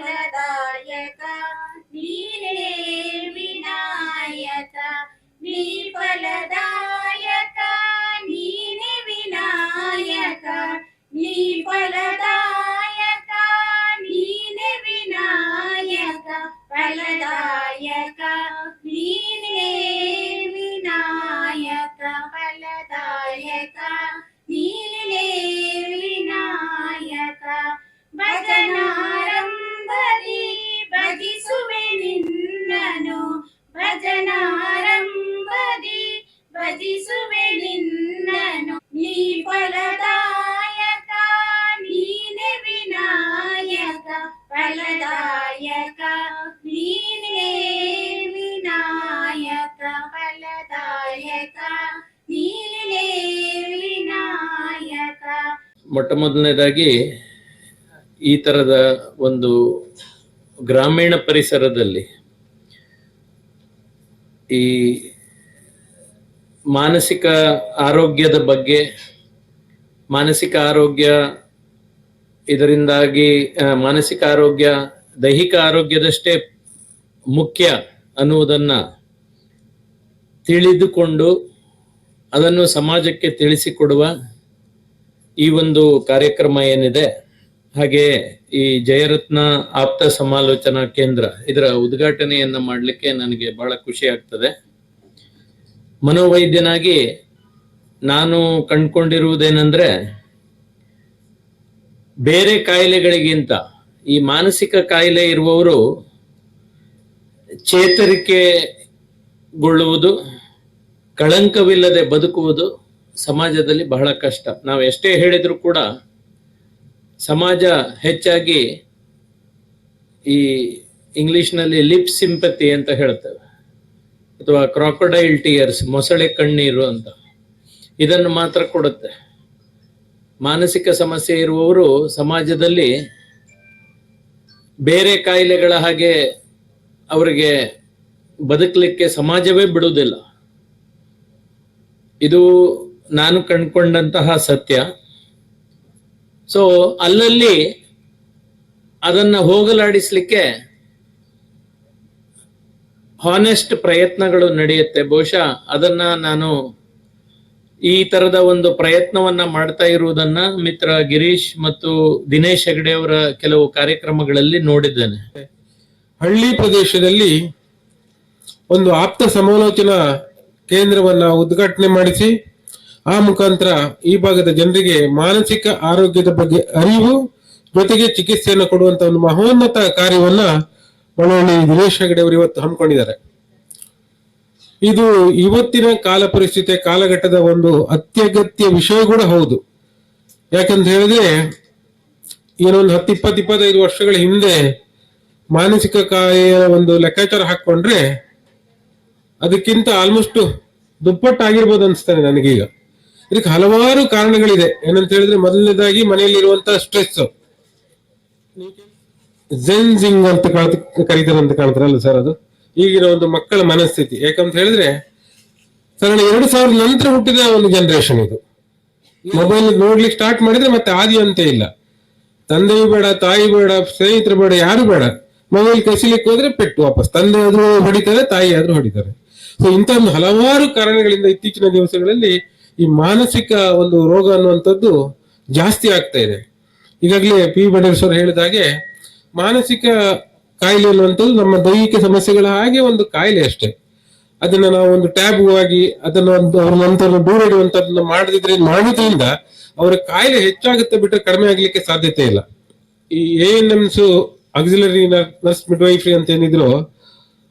ಫಲದಾಯಕ ನೀನೇ ವಿನಾಯಕ ನೀ ಫಲದಾಯಕ ನೀನೇ ವಿನಾಯಕ ನೀ ಫಲದಾಯಕ ನೀನೇ ವಿನಾಯಕ ಫಲದಾಯಕ ಫಲದಾಯಕ, ನೀನೇ ವಿನಾಯಕ. ಫಲದಾಯಕ, ನೀನೇ ವಿನಾಯಕ. ಮೊಟ್ಟ ಮೊದಲನೇದಾಗಿ ಈ ತರದ ಒಂದು ಗ್ರಾಮೀಣ ಪರಿಸರದಲ್ಲಿ ಈ ಮಾನಸಿಕ ಆರೋಗ್ಯದ ಬಗ್ಗೆ, ಮಾನಸಿಕ ಆರೋಗ್ಯ ಇದರಿಂದಾಗಿ ಮಾನಸಿಕ ಆರೋಗ್ಯ, ದೈಹಿಕ ಆರೋಗ್ಯದಷ್ಟೇ ಮುಖ್ಯ ಅನ್ನುವುದನ್ನ ತಿಳಿದುಕೊಂಡು ಅದನ್ನು ಸಮಾಜಕ್ಕೆ ತಿಳಿಸಿಕೊಡುವ ಈ ಒಂದು ಕಾರ್ಯಕ್ರಮ ಏನಿದೆ, ಹಾಗೆ ಈ ಜಯರತ್ನ ಆಪ್ತ ಸಮಾಲೋಚನಾ ಕೇಂದ್ರ ಇದರ ಉದ್ಘಾಟನೆಯನ್ನ ಮಾಡಲಿಕ್ಕೆ ನನಗೆ ಬಹಳ ಖುಷಿ ಆಗ್ತದೆ. ಮನೋವೈದ್ಯನಾಗಿ ನಾನು ಕಂಡ್ಕೊಂಡಿರುವುದೇನೆಂದ್ರೆ ಬೇರೆ ಕಾಯಿಲೆಗಳಿಗಿಂತ ಈ ಮಾನಸಿಕ ಕಾಯಿಲೆ ಇರುವವರು ಚೇತರಿಕೆಗೊಳ್ಳುವುದು, ಕಳಂಕವಿಲ್ಲದೆ ಬದುಕುವುದು ಸಮಾಜದಲ್ಲಿ ಬಹಳ ಕಷ್ಟ. ನಾವು ಎಷ್ಟೇ ಹೇಳಿದರೂ ಕೂಡ ಸಮಾಜ ಹೆಚ್ಚಾಗಿ ಈ ಇಂಗ್ಲಿಷ್ನಲ್ಲಿ ಲಿಪ್ ಸಿಂಪತಿ ಅಂತ ಹೇಳ್ತೇವೆ, ಅಥವಾ ಕ್ರಾಕೊಡೈಲ್ ಟಿಯರ್ಸ್, ಮೊಸಳೆ ಕಣ್ಣೀರು ಅಂತ. ಇದನ್ನು ಮಾತ್ರ ಕೊಡುತ್ತೆ. ಮಾನಸಿಕ ಸಮಸ್ಯೆ ಇರುವವರು ಸಮಾಜದಲ್ಲಿ ಬೇರೆ ಕಾಯಿಲೆಗಳ ಹಾಗೆ ಅವರಿಗೆ ಬದುಕಲಿಕ್ಕೆ ಸಮಾಜವೇ ಬಿಡುವುದಿಲ್ಲ. ಇದು ನಾನು ಕಂಡುಕೊಂಡಂತಹ ಸತ್ಯ. ಸೊ ಅಲ್ಲಲ್ಲಿ ಅದನ್ನ ಹೋಗಲಾಡಿಸ್ಲಿಕ್ಕೆ ಹಾನೆಸ್ಟ್ ಪ್ರಯತ್ನಗಳು ನಡೆಯುತ್ತೆ. ಬಹುಶಃ ಅದನ್ನ ನಾನು ಈ ತರದ ಒಂದು ಪ್ರಯತ್ನವನ್ನ ಮಾಡ್ತಾ ಇರುವುದನ್ನ ಮಿತ್ರ ಗಿರೀಶ್ ಮತ್ತು ದಿನೇಶ್ ಹೆಗಡೆ ಅವರ ಕೆಲವು ಕಾರ್ಯಕ್ರಮಗಳಲ್ಲಿ ನೋಡಿದ್ದೇನೆ. ಹಳ್ಳಿ ಪ್ರದೇಶದಲ್ಲಿ ಒಂದು ಆಪ್ತ ಸಮಾಲೋಚನಾ ಕೇಂದ್ರವನ್ನ ಉದ್ಘಾಟನೆ ಮಾಡಿಸಿ, ಆ ಮುಖಾಂತರ ಈ ಭಾಗದ ಜನರಿಗೆ ಮಾನಸಿಕ ಆರೋಗ್ಯದ ಬಗ್ಗೆ ಅರಿವು, ಜೊತೆಗೆ ಚಿಕಿತ್ಸೆಯನ್ನು ಕೊಡುವಂತ ಒಂದು ಮಹೋನ್ನತ ಕಾರ್ಯವನ್ನ ಮಳವಳ್ಳಿ ದಿನೇಶ್ ಹೆಗಡೆ ಅವರು ಇವತ್ತು ಹಮ್ಮಿಕೊಂಡಿದ್ದಾರೆ. ಇದು ಇವತ್ತಿನ ಕಾಲ ಪರಿಸ್ಥಿತಿಯ ಕಾಲಘಟ್ಟದ ಒಂದು ಅತ್ಯಗತ್ಯ ವಿಷಯ ಕೂಡ ಹೌದು. ಯಾಕಂತ ಹೇಳಿದ್ರೆ, ಏನೊಂದು ಹತ್ತು, ಇಪ್ಪತ್ತು, ಇಪ್ಪತ್ತೈದು ವರ್ಷಗಳ ಹಿಂದೆ ಮಾನಸಿಕ ಕಾಯಿಯ ಒಂದು ಲೆಕ್ಕಾಚಾರ ಹಾಕೊಂಡ್ರೆ ಅದಕ್ಕಿಂತ ಆಲ್ಮೋಸ್ಟ್ ದುಪ್ಪಟ್ಟಾಗಿರ್ಬೋದು ಅನ್ಸ್ತಾನೆ ನನಗೀಗ. ಇದಕ್ಕೆ ಹಲವಾರು ಕಾರಣಗಳಿದೆ. ಏನಂತ ಹೇಳಿದ್ರೆ, ಮೊದಲನೇದಾಗಿ ಮನೆಯಲ್ಲಿರುವಂತ ಸ್ಟ್ರೆಸ್ ಜೆನ್ಸಿಂಗ್ ಅಂತ ಕಾಣ್- ಕರೀತಾರೆ ಅಂತ ಕಾಣ್ತಾರಲ್ಲ ಸರ್ ಅದು? ಈಗಿನ ಒಂದು ಮಕ್ಕಳ ಮನಸ್ಥಿತಿ. ಯಾಕಂತ ಹೇಳಿದ್ರೆ ಸಾಧಾರಣ ಎರಡು ಸಾವಿರದ ನಂತರ ಹುಟ್ಟಿದ ಒಂದು ಜನರೇಷನ್ ಇದು. ಮೊಬೈಲ್ ನೋಡ್ಲಿಕ್ಕೆ ಸ್ಟಾರ್ಟ್ ಮಾಡಿದ್ರೆ ಮತ್ತೆ ಆದಿ ಅಂತ ಇಲ್ಲ. ತಂದೆಯು ಬೇಡ, ತಾಯಿ ಬೇಡ, ಸ್ನೇಹಿತರು ಬೇಡ, ಯಾರು ಬೇಡ. ಮೊಬೈಲ್ ಕಸಿಲಿಕ್ಕೆ ಹೋದ್ರೆ ಪೆಟ್ಟು ವಾಪಸ್. ತಂದೆ ಆದ್ರೂ ಹೊಡಿತಾರೆ, ತಾಯಿ ಆದ್ರೂ ಹೊಡಿತಾರೆ. ಸೊ ಇಂಥ ಒಂದು ಹಲವಾರು ಕಾರಣಗಳಿಂದ ಇತ್ತೀಚಿನ ದಿವಸಗಳಲ್ಲಿ ಈ ಮಾನಸಿಕ ಒಂದು ರೋಗ ಅನ್ನುವಂಥದ್ದು ಜಾಸ್ತಿ ಆಗ್ತಾ ಇದೆ. ಈಗಾಗಲೇ ಪಿ ಬಡೇಶ್ವರ್ ಹೇಳಿದ ಹಾಗೆ, ಮಾನಸಿಕ ಕಾಯಿಲೆ ಅನ್ನುವಂಥದ್ದು ನಮ್ಮ ದೈಹಿಕ ಸಮಸ್ಯೆಗಳ ಹಾಗೆ ಒಂದು ಕಾಯಿಲೆ ಅಷ್ಟೇ. ಅದನ್ನ ನಾವು ಒಂದು ಟ್ಯಾಬ್ ಆಗಿ ಅದನ್ನ ಒಂದು ಅವ್ರ ನಂತರ ದೂರ ಇಡುವಂತದನ್ನ ಮಾಡದಿದ್ರೆ ಮಾಡೋದ್ರಿಂದ ಅವರ ಕಾಯಿಲೆ ಹೆಚ್ಚಾಗುತ್ತೆ ಬಿಟ್ಟರೆ ಕಡಿಮೆ ಆಗ್ಲಿಕ್ಕೆ ಸಾಧ್ಯತೆ ಇಲ್ಲ. ಈ A N Ms auxiliary nurse midwifery ಅಂತ ಏನಿದ್ರು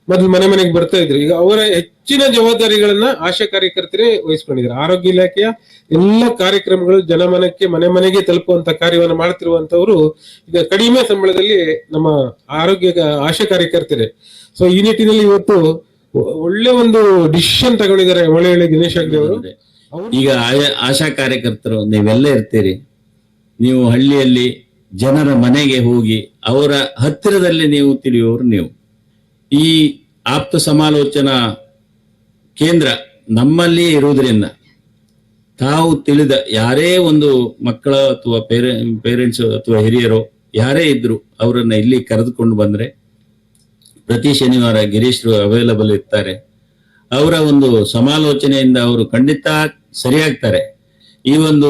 ಮೊದಲು ಮನೆ ಮನೆಗೆ ಬರ್ತಾ ಇದ್ರು. ಈಗ ಅವರ ಹೆಚ್ಚಿನ ಜವಾಬ್ದಾರಿಗಳನ್ನ ಆಶಾ ಕಾರ್ಯಕರ್ತರೇ ವಹಿಸ್ಕೊಂಡಿದ್ದಾರೆ. ಆರೋಗ್ಯ ಇಲಾಖೆಯ ಎಲ್ಲ ಕಾರ್ಯಕ್ರಮಗಳು ಜನಮನಕ್ಕೆ ಮನೆ ಮನೆಗೆ ತಲುಪುವಂತ ಕಾರ್ಯವನ್ನು ಮಾಡ್ತಿರುವಂತವರು ಈಗ ಕಡಿಮೆ ಸಂಬಳದಲ್ಲಿ ನಮ್ಮ ಆರೋಗ್ಯ ಆಶಾ ಕಾರ್ಯಕರ್ತರೇ. ಸೊ ಈ ನಿಟ್ಟಿನಲ್ಲಿ ಇವತ್ತು ಒಳ್ಳೆ ಒಂದು ಡಿಸಿಷನ್ ತಗೊಂಡಿದ್ದಾರೆ ಒಳ್ಳೆ ಒಳ್ಳೆ ದಿನೇಶ್ ಹೆಗ್ಡೆ ಅವರು. ಈಗ ಆಶಾ ಕಾರ್ಯಕರ್ತರು, ನೀವೆಲ್ಲ ಇರ್ತೀರಿ. ನೀವು ಹಳ್ಳಿಯಲ್ಲಿ ಜನರ ಮನೆಗೆ ಹೋಗಿ ಅವರ ಹತ್ತಿರದಲ್ಲಿ ನೀವು ತಿಳಿಯುವವರು ನೀವು. ಈ ಆಪ್ತ ಸಮಾಲೋಚನಾ ಕೇಂದ್ರ ನಮ್ಮಲ್ಲಿ ಇರುವುದರಿಂದ ತಾವು ತಿಳಿದ ಯಾರೇ ಒಂದು ಮಕ್ಕಳ ಅಥವಾ ಪೇರೆ, ಪೇರೆಂಟ್ಸ್ ಅಥವಾ ಹಿರಿಯರು ಯಾರೇ ಇದ್ರು ಅವರನ್ನ ಇಲ್ಲಿ ಕರೆದುಕೊಂಡು ಬಂದ್ರೆ ಪ್ರತಿ ಶನಿವಾರ ಗಿರೀಶ್ರು ಅವೈಲಬಲ್ ಇರ್ತಾರೆ. ಅವರ ಒಂದು ಸಮಾಲೋಚನೆಯಿಂದ ಅವರು ಖಂಡಿತ ಸರಿಯಾಗ್ತಾರೆ. ಈ ಒಂದು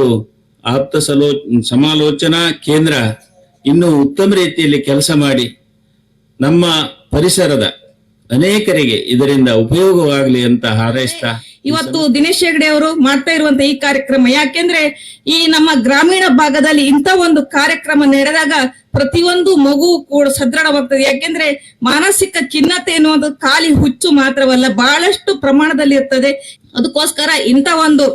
ಆಪ್ತ ಸಲೋ, ಸಮಾಲೋಚನಾ ಕೇಂದ್ರ ಇನ್ನು ಉತ್ತಮ ರೀತಿಯಲ್ಲಿ ಕೆಲಸ ಮಾಡಿ ನಮ್ಮ ಪರಿಸರದ ಅನೇಕರಿಗೆ ಇದರಿಂದ ಉಪಯೋಗವಾಗಲಿ ಅಂತ ಹಾರೈಸ್ತಾ ಇವತ್ತು ದಿನೇಶ್ ಹೆಗಡೆ ಅವರು ಮಾಡ್ತಾ ಇರುವಂತ ಈ ಕಾರ್ಯಕ್ರಮ ಯಾಕೆಂದ್ರೆ ಈ ನಮ್ಮ ಗ್ರಾಮೀಣ ಭಾಗದಲ್ಲಿ ಇಂಥ ಒಂದು ಕಾರ್ಯಕ್ರಮ ನಡೆದಾಗ ಪ್ರತಿಯೊಂದು ಮಗು ಕೂಡ ಸದೃಢವಾಗ್ತದೆ. ಯಾಕೆಂದ್ರೆ ಮಾನಸಿಕ ಖಿನ್ನತೆ ಎನ್ನುವುದು ಖಾಲಿ ಹುಚ್ಚು ಮಾತ್ರವಲ್ಲ ಬಹಳಷ್ಟು ಪ್ರಮಾಣದಲ್ಲಿ ಇರ್ತದೆ. ಅದಕ್ಕೋಸ್ಕರ ಇಂಥ ಒಂದು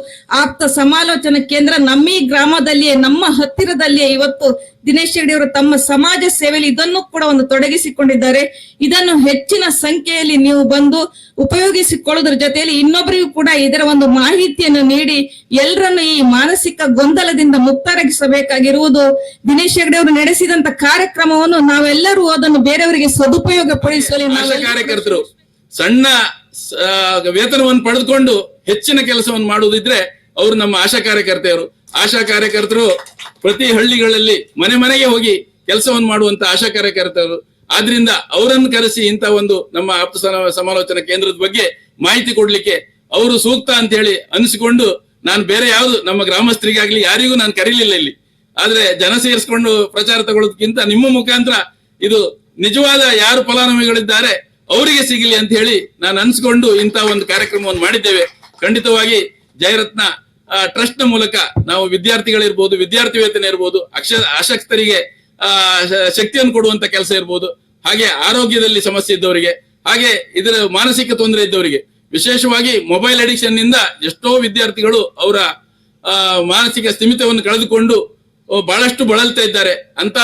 ಆಪ್ತ ಸಮಾಲೋಚನಾ ಕೇಂದ್ರ ನಮ್ಮ ಈ ಗ್ರಾಮದಲ್ಲಿಯೇ ನಮ್ಮ ಹತ್ತಿರದಲ್ಲಿಯೇ ಇವತ್ತು ದಿನೇಶ್ ಹೆಗ್ಡೆ ಅವರು ತಮ್ಮ ಸಮಾಜ ಸೇವೆಯಲ್ಲಿ ಇದನ್ನು ಕೂಡ ಒಂದು ತೊಡಗಿಸಿಕೊಂಡಿದ್ದಾರೆ. ಇದನ್ನು ಹೆಚ್ಚಿನ ಸಂಖ್ಯೆಯಲ್ಲಿ ನೀವು ಬಂದು ಉಪಯೋಗಿಸಿಕೊಳ್ಳೋದ್ರ ಜೊತೆಯಲ್ಲಿ ಇನ್ನೊಬ್ಬರಿಗೂ ಕೂಡ ಇದರ ಒಂದು ಮಾಹಿತಿಯನ್ನು ನೀಡಿ ಎಲ್ಲರನ್ನು ಈ ಮಾನಸಿಕ ಗೊಂದಲದಿಂದ ಮುಕ್ತರಾಗಿಸಬೇಕಾಗಿರುವುದು. ದಿನೇಶ್ ಹೆಗ್ಡೆ ಅವರು ನಡೆಸಿದಂತ ಕಾರ್ಯಕ್ರಮವನ್ನು ನಾವೆಲ್ಲರೂ ಅದನ್ನು ಬೇರೆಯವರಿಗೆ ಸದುಪಯೋಗ ಪಡಿಸಲು ಕಾರ್ಯಕರ್ತರು ಸಣ್ಣ ವೇತನವನ್ನು ಪಡೆದುಕೊಂಡು ಹೆಚ್ಚಿನ ಕೆಲಸವನ್ನು ಮಾಡುವುದಿದ್ರೆ ಅವರು ನಮ್ಮ ಆಶಾ ಕಾರ್ಯಕರ್ತೆಯರು ಆಶಾ ಕಾರ್ಯಕರ್ತರು ಪ್ರತಿ ಹಳ್ಳಿಗಳಲ್ಲಿ ಮನೆ ಮನೆಗೆ ಹೋಗಿ ಕೆಲಸವನ್ನು ಮಾಡುವಂತ ಆಶಾ ಕಾರ್ಯಕರ್ತರು. ಆದ್ರಿಂದ ಅವರನ್ನು ಕರೆಸಿ ಇಂತ ಒಂದು ನಮ್ಮ ಆಪ್ತ ಸಮ- ಸಮಾಲೋಚನಾ ಕೇಂದ್ರದ ಬಗ್ಗೆ ಮಾಹಿತಿ ಕೊಡ್ಲಿಕ್ಕೆ ಅವರು ಸೂಕ್ತ ಅಂತ ಹೇಳಿ ಅನಿಸಿಕೊಂಡು ನಾನು ಬೇರೆ ಯಾವುದು ನಮ್ಮ ಗ್ರಾಮಸ್ಥರಿಗಾಗ್ಲಿ ಯಾರಿಗೂ ನಾನು ಕರೀಲಿಲ್ಲ ಇಲ್ಲಿ. ಆದ್ರೆ ಜನ ಸೇರಿಸ್ಕೊಂಡು ಪ್ರಚಾರ ತಗೊಳ್ಳೋದಕ್ಕಿಂತ ನಿಮ್ಮ ಮುಖಾಂತರ ಇದು ನಿಜವಾದ ಯಾರು ಫಲಾನುಭವಿಗಳಿದ್ದಾರೆ ಅವರಿಗೆ ಸಿಗಲಿ ಅಂತ ಹೇಳಿ ನಾನು ಅನ್ಸ್ಕೊಂಡು ಇಂಥ ಒಂದು ಕಾರ್ಯಕ್ರಮವನ್ನು ಮಾಡಿದ್ದೇವೆ. ಖಂಡಿತವಾಗಿ ಜಯರತ್ನ ಟ್ರಸ್ಟ್ನ ಮೂಲಕ ನಾವು ವಿದ್ಯಾರ್ಥಿಗಳಿರ್ಬೋದು ವಿದ್ಯಾರ್ಥಿ ವೇತನ ಇರ್ಬೋದು ಅಕ್ಷ ಅಶಕ್ತರಿಗೆ ಆ, ಶಕ್ತಿಯನ್ನು ಕೊಡುವಂತ ಕೆಲಸ ಇರ್ಬೋದು ಹಾಗೆ ಆರೋಗ್ಯದಲ್ಲಿ ಸಮಸ್ಯೆ ಇದ್ದವರಿಗೆ ಹಾಗೆ ಇದರ ಮಾನಸಿಕ ತೊಂದರೆ ಇದ್ದವರಿಗೆ ವಿಶೇಷವಾಗಿ ಮೊಬೈಲ್ ಅಡಿಕ್ಷನ್ನಿಂದ ಎಷ್ಟೋ ವಿದ್ಯಾರ್ಥಿಗಳು ಅವರ ಮಾನಸಿಕ ಸ್ಥಿಮಿತವನ್ನು ಕಳೆದುಕೊಂಡು ಬಹಳಷ್ಟು ಬಳಲ್ತಾ ಇದ್ದಾರೆ. ಅಂತ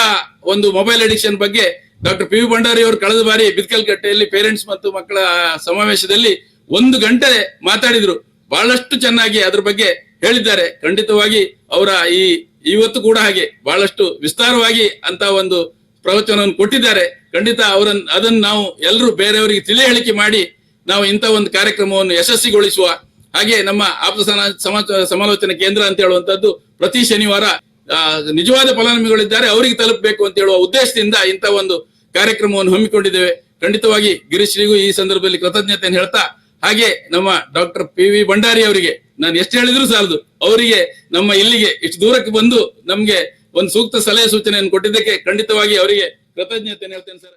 ಒಂದು ಮೊಬೈಲ್ ಅಡಿಕ್ಷನ್ ಬಗ್ಗೆ ಡಾಕ್ಟರ್ ಪಿ ವಿ ಭಂಡಾರಿ ಅವರು ಕಳೆದ ಬಾರಿ ಬಿತ್ಕಲ್ಕಟ್ಟೆಯಲ್ಲಿ ಪೇರೆಂಟ್ಸ್ ಮತ್ತು ಮಕ್ಕಳ ಸಮಾವೇಶದಲ್ಲಿ ಒಂದು ಗಂಟೆ ಮಾತಾಡಿದ್ರು. ಬಹಳಷ್ಟು ಚೆನ್ನಾಗಿ ಅದ್ರ ಬಗ್ಗೆ ಹೇಳಿದ್ದಾರೆ. ಖಂಡಿತವಾಗಿ ಅವರ ಈ ಇವತ್ತು ಕೂಡ ಹಾಗೆ ಬಹಳಷ್ಟು ವಿಸ್ತಾರವಾಗಿ ಅಂತ ಒಂದು ಪ್ರವಚನವನ್ನು ಕೊಟ್ಟಿದ್ದಾರೆ. ಖಂಡಿತ ಅವರನ್ನ ಅದನ್ನು ನಾವು ಎಲ್ಲರೂ ಬೇರೆಯವರಿಗೆ ತಿಳಿ ಹೇಳಿಕೆ ಮಾಡಿ ನಾವು ಇಂಥ ಒಂದು ಕಾರ್ಯಕ್ರಮವನ್ನು ಯಶಸ್ವಿಗೊಳಿಸುವ ಹಾಗೆ ನಮ್ಮ ಆಪ್ತ ಸನ- ಸಮಾಚ- ಸಮಾಲೋಚನಾ ಕೇಂದ್ರ ಅಂತ ಹೇಳುವಂತದ್ದು ಪ್ರತಿ ಶನಿವಾರ ನಿಜವಾದ ಫಲಾನುಭವಿಗಳಿದ್ದಾರೆ. ಅವರಿಗೆ ತಲುಪಬೇಕು ಅಂತ ಹೇಳುವ ಉದ್ದೇಶದಿಂದ ಇಂಥ ಒಂದು ಕಾರ್ಯಕ್ರಮವನ್ನು ಹಮ್ಮಿಕೊಂಡಿದ್ದೇವೆ. ಖಂಡಿತವಾಗಿ ಗಿರೀಶ್ರಿಗೂ ಈ ಸಂದರ್ಭದಲ್ಲಿ ಕೃತಜ್ಞತೆಯನ್ನು ಹೇಳ್ತಾ ಹಾಗೆ ನಮ್ಮ ಡಾಕ್ಟರ್ ಪಿ ವಿ ಭಂಡಾರಿ ಅವರಿಗೆ ನಾನು ಎಷ್ಟು ಹೇಳಿದ್ರು ಸಾಲದು. ಅವರಿಗೆ ನಮ್ಮ ಇಲ್ಲಿಗೆ ಇಷ್ಟು ದೂರಕ್ಕೆ ಬಂದು ನಮ್ಗೆ ಒಂದು ಸೂಕ್ತ ಸಲಹೆ ಸೂಚನೆಯನ್ನು ಕೊಟ್ಟಿದ್ದಕ್ಕೆ ಖಂಡಿತವಾಗಿ ಅವರಿಗೆ ಕೃತಜ್ಞತೆ ಹೇಳ್ತೇನೆ ಸರ್.